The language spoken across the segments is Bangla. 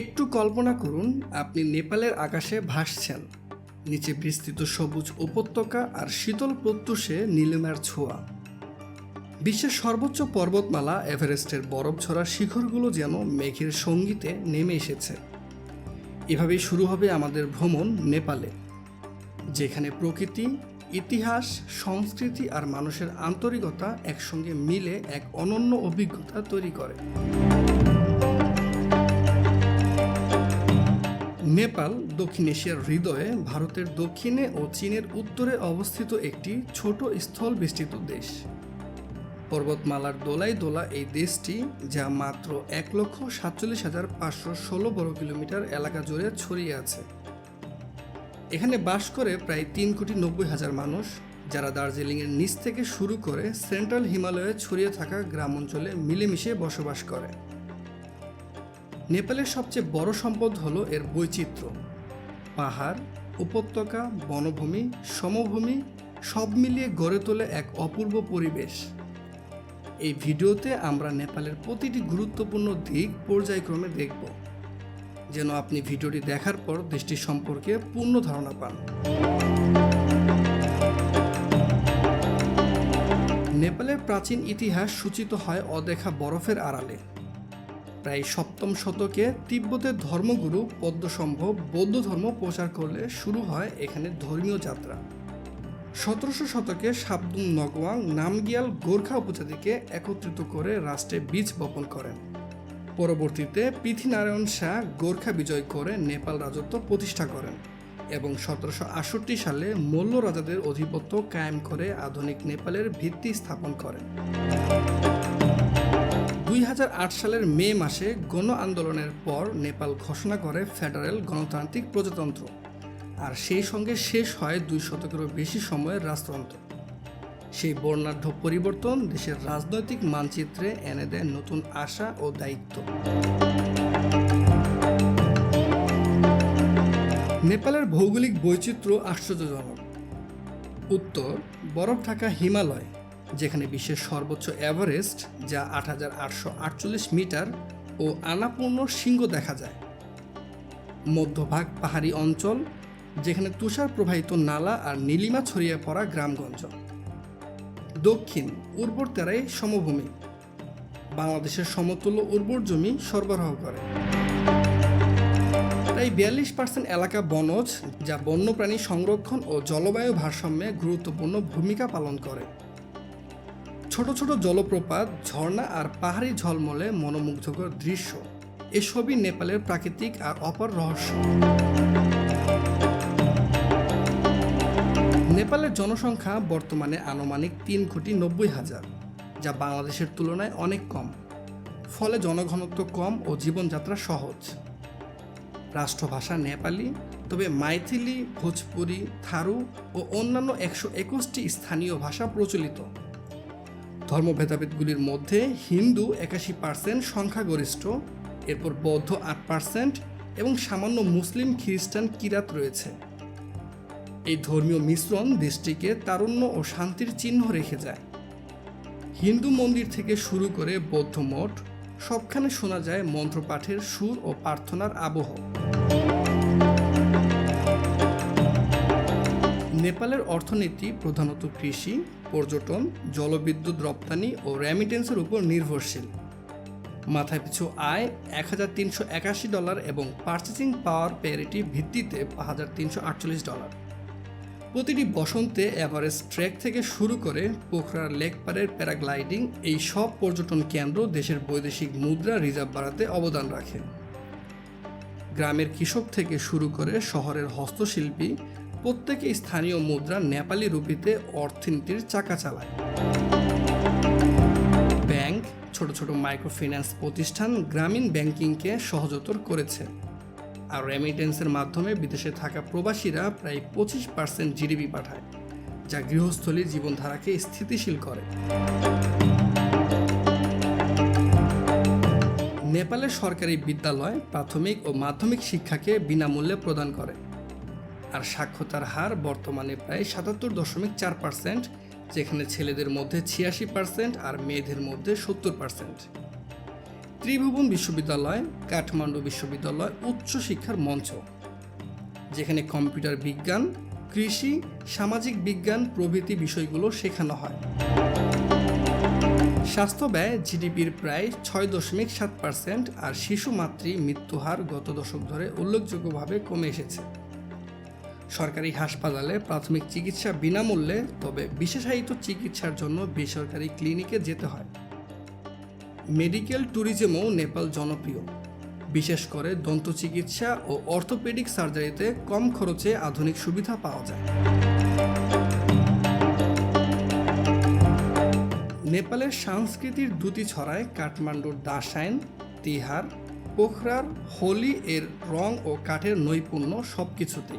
একটু কল্পনা করুন, আপনি নেপালের আকাশে ভাসছেন। নিচে বিস্তৃত সবুজ উপত্যকা আর শীতল প্রত্যুষে নীলিমার ছোঁয়া। বিশ্বের সর্বোচ্চ পর্বতমালা এভারেস্টের বরফ ছড়া শিখরগুলো যেন মেঘের সঙ্গীতে নেমে এসেছে। এভাবেই শুরু হবে আমাদের ভ্রমণ নেপালে, যেখানে প্রকৃতি, ইতিহাস, সংস্কৃতি আর মানুষের আন্তরিকতা একসঙ্গে মিলে এক অনন্য অভিজ্ঞতা তৈরি করে। নেপাল, দক্ষিণ এশিয়ার হৃদয়ে ভারতের দক্ষিণে ও চীনের উত্তরে অবস্থিত একটি ছোট স্থল বিস্তৃত দেশ। পর্বতমালার দোলাই দোলা এই দেশটি, যা মাত্র এক লক্ষ সাতচল্লিশ হাজার পাঁচশো ষোলো বর্গ কিলোমিটার এলাকা জুড়ে ছড়িয়ে আছে। এখানে বাস করে প্রায় তিন কোটি নব্বই হাজার মানুষ, যারা দার্জিলিংয়ের নিচ থেকে শুরু করে সেন্ট্রাল হিমালয়ে ছড়িয়ে থাকা গ্রাম অঞ্চলে মিলেমিশে বসবাস করে। নেপালের সবচেয়ে বড় সম্পদ হলো এর বৈচিত্র্য। পাহাড়, উপত্যকা, বনভূমি, সমভূমি সব মিলিয়ে গড়ে তোলে এক অপূর্ব পরিবেশ। এই ভিডিওতে আমরা নেপালের প্রতিটি গুরুত্বপূর্ণ দিক পর্যায়ক্রমে দেখব। যেন আপনি ভিডিওটি দেখার পর দেশটি সম্পর্কে পূর্ণ ধারণা পান। নেপালের প্রাচীন ইতিহাস সূচিত হয় অদেখা বরফের আড়ালে। প্রায় সপ্তম শতকে তিব্বতের ধর্মগুরু পদ্মসম্ভব বৌদ্ধ ধর্ম প্রচার করলে শুরু হয় এখানে ধর্মীয় যাত্রা। সতেরোশো শতকে সাবদুং নগওয়াং নামগিয়াল গোর্খা উপজাতিকে একত্রিত করে রাষ্ট্রে বীজ বপন করেন। পরবর্তীতে পৃথিনারায়ণ শাহ গোর্খা বিজয় করে নেপাল রাজত্ব প্রতিষ্ঠা করেন এবং সতেরোশো আটষট্টি সালে মল্ল রাজাদের আধিপত্য কায়েম করে আধুনিক নেপালের ভিত্তি স্থাপন করেন। সালের মে মাসে গণ আন্দোলনের পর নেপাল ঘোষণা করে ফেডারেল গণতান্ত্রিক প্রজাতন্ত্র, আর সেই সঙ্গে শেষ হয় দুই শতকেরও বেশি সময়ের রাজতন্ত্র সেই বর্ণাঢ্য পরিবর্তন দেশের রাজনৈতিক মানচিত্রে এনে দেয় নতুন আশা ও দায়িত্ব। নেপালের ভৌগোলিক বৈচিত্র্য আশ্চর্যজনক। উত্তর, বরফ ঢাকা হিমালয় যেখানে বিশ্বের সর্বোচ্চ এভারেস্ট, যা আট হাজার আটশো আটচল্লিশ মিটার ও আনাপূর্ণ শৃঙ্গ দেখা যায়। মধ্যভাগ পাহাড়ি অঞ্চল, যেখানে তুষার প্রবাহিত নালা আর নীলিমা ছড়িয়ে পড়া গ্রামগঞ্জ। দক্ষিণ উর্বর তেরাই সমভূমি। বাংলাদেশের সমতুল্য উর্বর জমি সরবরাহ করে। প্রায় বিয়াল্লিশ পার্সেন্ট এলাকা বনজ, যা বন্যপ্রাণী সংরক্ষণ ও জলবায়ু ভারসাম্যে গুরুত্বপূর্ণ ভূমিকা পালন করে। ছোট ছোট জলপ্রপাত, ঝর্ণা আর পাহাড়ি ঝলমলে মনোমুগ্ধকর দৃশ্য। এসবই নেপালের প্রাকৃতিক আর অপর রহস্য। নেপালের জনসংখ্যা বর্তমানে আনুমানিক তিন কোটি নব্বই হাজার, যা বাংলাদেশের তুলনায় অনেক কম। ফলে জনঘনত্ব কম ও জীবনযাত্রা সহজ। রাষ্ট্রভাষা নেপালি, তবে মাইথিলি, ভোজপুরি, থারু ও অন্যান্য একশো একুশটি স্থানীয় ভাষা প্রচলিত। ধর্মভেদাভেদগুলির মধ্যে হিন্দু একাশি পার্সেন্ট, সংখ্যাগরিষ্ঠ, এরপর বৌদ্ধ আট পার্সেন্ট এবং সামান্য মুসলিম খ্রিস্টান কিরাত রয়েছে। এই ধর্মীয় মিশ্রণ দেশটিকে তারুণ্য ও শান্তির চিহ্ন রেখে যায়। হিন্দু মন্দির থেকে শুরু করে বৌদ্ধ মঠ, সবখানে শোনা যায় মন্ত্রপাঠের সুর ও প্রার্থনার আবহ। নেপালের অর্থনীতি প্রধানত কৃষি পর্যটন, জলবিদ্যুৎ রপ্তানি ও রেমিটেন্সের উপর নির্ভরশীল। মাথায় পিছু আয় এক হাজার তিনশো একাশি ডলার এবং পার্চেসিং পাওয়ার প্যারিটি ভিত্তিতে হাজার তিনশো আটচল্লিশ ডলার। প্রতিটি বসন্তে এভারেস্ট ট্রেক থেকে শুরু করে পোখরার লেক পারের প্যারাগ্লাইডিং এই সব পর্যটন কেন্দ্র দেশের বৈদেশিক মুদ্রা রিজার্ভ বাড়াতে অবদান রাখে। গ্রামের কৃষক থেকে শুরু করে শহরের হস্তশিল্পী প্রত্যেকে স্থানীয় মুদ্রা নেপালি রুপিতে অর্থনীতির চাকা চালায়। ব্যাংক, ছোট ছোট মাইক্রো ফিন্যান্স প্রতিষ্ঠান গ্রামীণ ব্যাংকিংকে সহজতর করেছে। আর রেমিটেন্সের মাধ্যমে বিদেশে থাকা প্রবাসীরা প্রায় পঁচিশ পার্সেন্ট জিডিপি পাঠায়, যা গৃহস্থলীর জীবনধারাকে স্থিতিশীল করে। নেপালের সরকারি বিদ্যালয় প্রাথমিক ও মাধ্যমিক শিক্ষাকে বিনামূল্যে প্রদান করে। আর সাক্ষরতার হার বর্তমানে প্রায় সাতাত্তর দশমিক চার পার্সেন্ট, যেখানে ছেলেদের মধ্যে ছিয়াশি পার্সেন্ট আর মেয়েদের মধ্যে সত্তর পার্সেন্ট। ত্রিভুবন বিশ্ববিদ্যালয় কাঠমান্ডু বিশ্ববিদ্যালয় উচ্চ শিক্ষার মঞ্চ, যেখানে কম্পিউটার বিজ্ঞান, কৃষি, সামাজিক বিজ্ঞান প্রভৃতি বিষয়গুলো শেখানো হয়। স্বাস্থ্য ব্যয় জিডিপির প্রায় ছয় দশমিক সাত পার্সেন্ট আর শিশু মাতৃ মৃত্যুহার গত দশক ধরে উল্লেখযোগ্যভাবে কমে এসেছে। সরকারি হাসপাতালে প্রাথমিক চিকিৎসা বিনামূল্যে, তবে বিশেষায়িত চিকিৎসার জন্য বেসরকারি ক্লিনিকে যেতে হয়। মেডিকেল ট্যুরিজমও নেপাল জনপ্রিয়। বিশেষ করে দন্ত চিকিৎসা ও অর্থোপেডিক সার্জারিতে কম খরচে আধুনিক সুবিধা পাওয়া যায়। নেপালের সংস্কৃতির দুটি ছড়ায় কাঠমান্ডুর দাসায়ন তিহার, পোখরার, হোলি এর রং ও কাঠের নৈপুণ্য সব কিছুতেই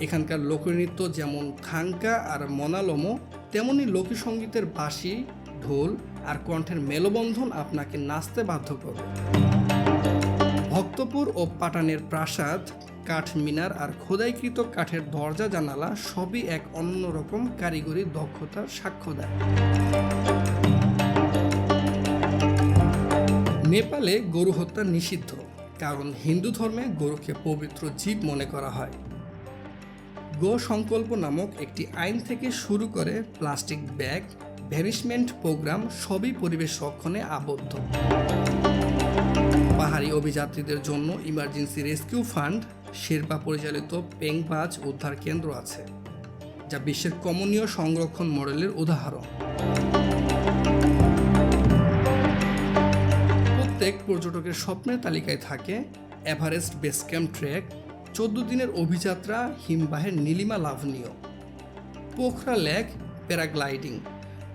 এখানকার লোকনৃত্য যেমন থাঙ্কা আর মনালমো, তেমনি লোকসঙ্গীতের বাঁশি, ঢোল আর কণ্ঠের মেলবন্ধন আপনাকে নাচতে বাধ্য করবে। ভক্তপুর ও পাটানের প্রাসাদ, কাঠ মিনার আর খোদাইকৃত কাঠের দরজা জানালা সবই এক অন্যরকম কারিগরি দক্ষতার সাক্ষ্য দেয়। নেপালে গরু হত্যা নিষিদ্ধ, কারণ হিন্দু ধর্মে গরুকে পবিত্র জীব মনে করা হয়। গো সংকল্প নামক একটি আইন থেকে শুরু করে প্লাস্টিক ব্যাগ, ভ্যানিশমেন্ট প্রোগ্রাম সবই পরিবেশ রক্ষণে আবদ্ধ। পাহাড়ি অভিযাত্রীদের জন্য ইমার্জেন্সি রেস্কিউ ফান্ড, শেরপা পরিচালিত পেংবাজ উদ্ধার কেন্দ্র আছে, যা বিশ্বের কমনীয় সংরক্ষণ মডেলের উদাহরণ। প্রত্যেক পর্যটকের স্বপ্নের তালিকায় থাকে এভারেস্ট বেস ক্যাম্প ট্রেক চোদ্দ দিনের অভিযাত্রা, হিমবাহের নীলিমা লাভনীয়। পোখরা লেক, প্যারাগ্লাইডিং,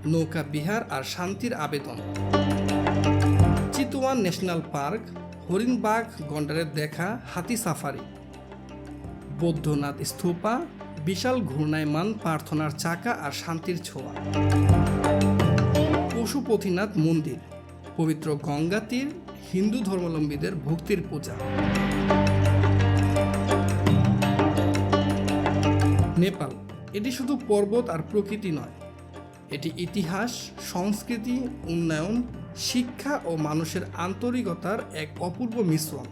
নৌকা বিহার আর শান্তির আবেদন। চিতওয়ান ন্যাশনাল পার্ক হরিণবাগ গন্ডারের দেখা, হাতি সাফারি। বৌদ্ধনাথ স্তূপা, বিশাল ঘূর্ণায়মান প্রার্থনার চাকা আর শান্তির ছোঁয়া। পশুপতিনাথ মন্দির, পবিত্র গঙ্গা তীর, হিন্দু ধর্মাবলম্বীদের ভক্তির পূজা। নেপাল। এটি শুধু পর্বত আর প্রকৃতি নয়, এটি ইতিহাস, সংস্কৃতি, উন্নয়ন, শিক্ষা ও মানুষের আন্তরিকতার এক অপূর্ব মিশ্রণ।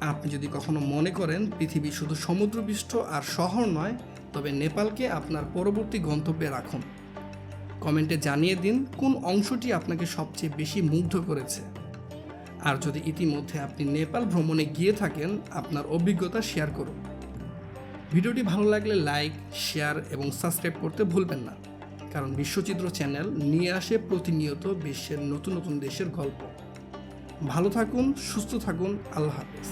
আপনি যদি কখনো মনে করেন পৃথিবী শুধু সমুদ্রপৃষ্ঠ আর শহর নয়, তবে নেপালকে আপনার পরবর্তী গন্তব্যে রাখুন। কমেন্টে জানিয়ে দিন কোন অংশটি আপনাকে সবচেয়ে বেশি মুগ্ধ করেছে। আর যদি ইতিমধ্যে আপনি নেপাল ভ্রমণে গিয়ে থাকেন, আপনার অভিজ্ঞতা শেয়ার করুন। ভিডিওটি ভালো লাগলে লাইক, শেয়ার এবং সাবস্ক্রাইব করতে ভুলবেন না। কারণ বিশ্বচিত্র চ্যানেল নিয়ে আসে প্রতিনিয়ত বিশ্বের নতুন নতুন দেশের গল্প। ভালো থাকুন, সুস্থ থাকুন, আল্লাহ হাফেজ।